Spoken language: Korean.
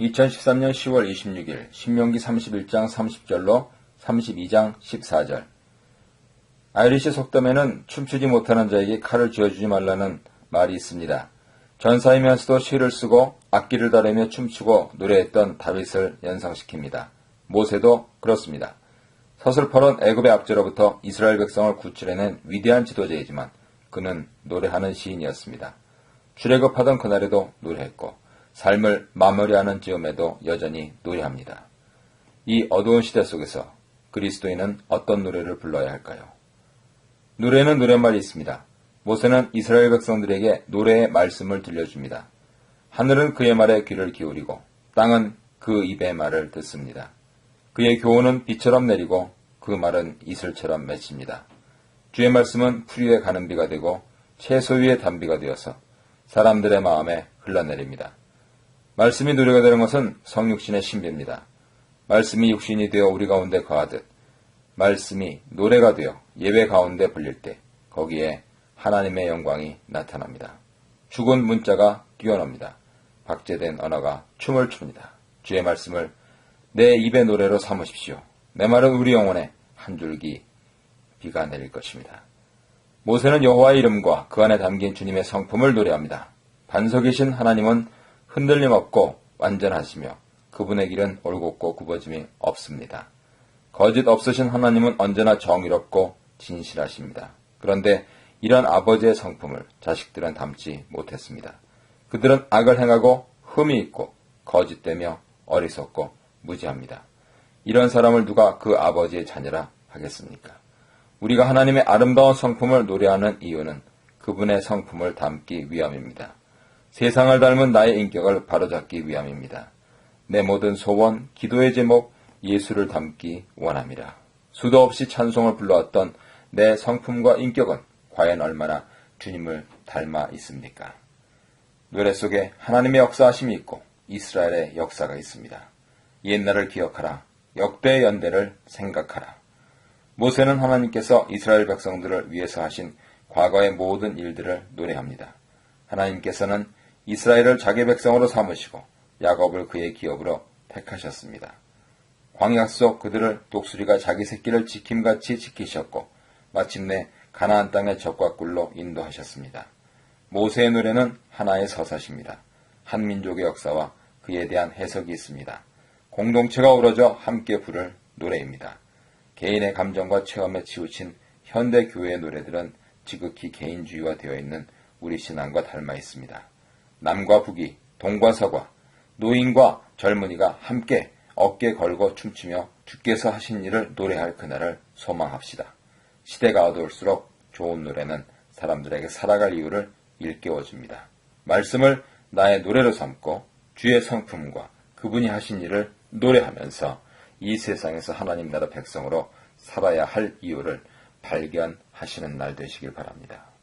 2013년 10월 26일 신명기 31장 30절로 32장 14절 아이리시 속담에는 춤추지 못하는 자에게 칼을 쥐어주지 말라는 말이 있습니다. 전사이면서도 시를 쓰고 악기를 다루며 춤추고 노래했던 다윗을 연상시킵니다. 모세도 그렇습니다. 서슬퍼런 애굽의 압제로부터 이스라엘 백성을 구출해낸 위대한 지도자이지만 그는 노래하는 시인이었습니다. 출애굽하던 그날에도 노래했고 삶을 마무리하는 즈음에도 여전히 노래합니다. 이 어두운 시대 속에서 그리스도인은 어떤 노래를 불러야 할까요? 노래는 노랫말이 있습니다. 모세는 이스라엘 백성들에게 노래의 말씀을 들려줍니다. 하늘은 그의 말에 귀를 기울이고 땅은 그 입의 말을 듣습니다. 그의 교훈은 비처럼 내리고 그 말은 이슬처럼 맺힙니다. 주의 말씀은 풀 위에 가는 비가 되고 채소 위에 단비가 되어서 사람들의 마음에 흘러내립니다. 말씀이 노래가 되는 것은 성육신의 신비입니다. 말씀이 육신이 되어 우리 가운데 거하듯 말씀이 노래가 되어 예배 가운데 불릴 때 거기에 하나님의 영광이 나타납니다. 죽은 문자가 뛰어납니다. 박제된 언어가 춤을 춥니다. 주의 말씀을 내 입의 노래로 삼으십시오. 내 말은 우리 영혼에 한 줄기 비가 내릴 것입니다. 모세는 여호와의 이름과 그 안에 담긴 주님의 성품을 노래합니다. 반석이신 하나님은 흔들림 없고 완전하시며 그분의 길은 올곧고 굽어짐이 없습니다. 거짓 없으신 하나님은 언제나 정의롭고 진실하십니다. 그런데 이런 아버지의 성품을 자식들은 담지 못했습니다. 그들은 악을 행하고 흠이 있고 거짓되며 어리석고 무지합니다. 이런 사람을 누가 그 아버지의 자녀라 하겠습니까? 우리가 하나님의 아름다운 성품을 노래하는 이유는 그분의 성품을 담기 위함입니다. 세상을 닮은 나의 인격을 바로잡기 위함입니다. 내 모든 소원, 기도의 제목, 예수를 담기 원합니다. 수도 없이 찬송을 불러왔던 내 성품과 인격은 과연 얼마나 주님을 닮아 있습니까? 노래 속에 하나님의 역사하심이 있고 이스라엘의 역사가 있습니다. 옛날을 기억하라. 역대의 연대를 생각하라. 모세는 하나님께서 이스라엘 백성들을 위해서 하신 과거의 모든 일들을 노래합니다. 하나님께서는 이스라엘을 자기 백성으로 삼으시고 야곱을 그의 기업으로 택하셨습니다. 광야 속 그들을 독수리가 자기 새끼를 지킴같이 지키셨고 마침내 가나안 땅의 적과 꿀로 인도하셨습니다. 모세의 노래는 하나의 서사십니다. 한 민족의 역사와 그에 대한 해석이 있습니다. 공동체가 우러져 함께 부를 노래입니다. 개인의 감정과 체험에 치우친 현대 교회의 노래들은 지극히 개인주의화 되어 있는 우리 신앙과 닮아 있습니다. 남과 북이, 동과 서과, 노인과 젊은이가 함께 어깨 걸고 춤추며 주께서 하신 일을 노래할 그날을 소망합시다. 시대가 어두울수록 좋은 노래는 사람들에게 살아갈 이유를 일깨워줍니다. 말씀을 나의 노래로 삼고 주의 성품과 그분이 하신 일을 노래하면서 이 세상에서 하나님 나라 백성으로 살아야 할 이유를 발견하시는 날 되시길 바랍니다.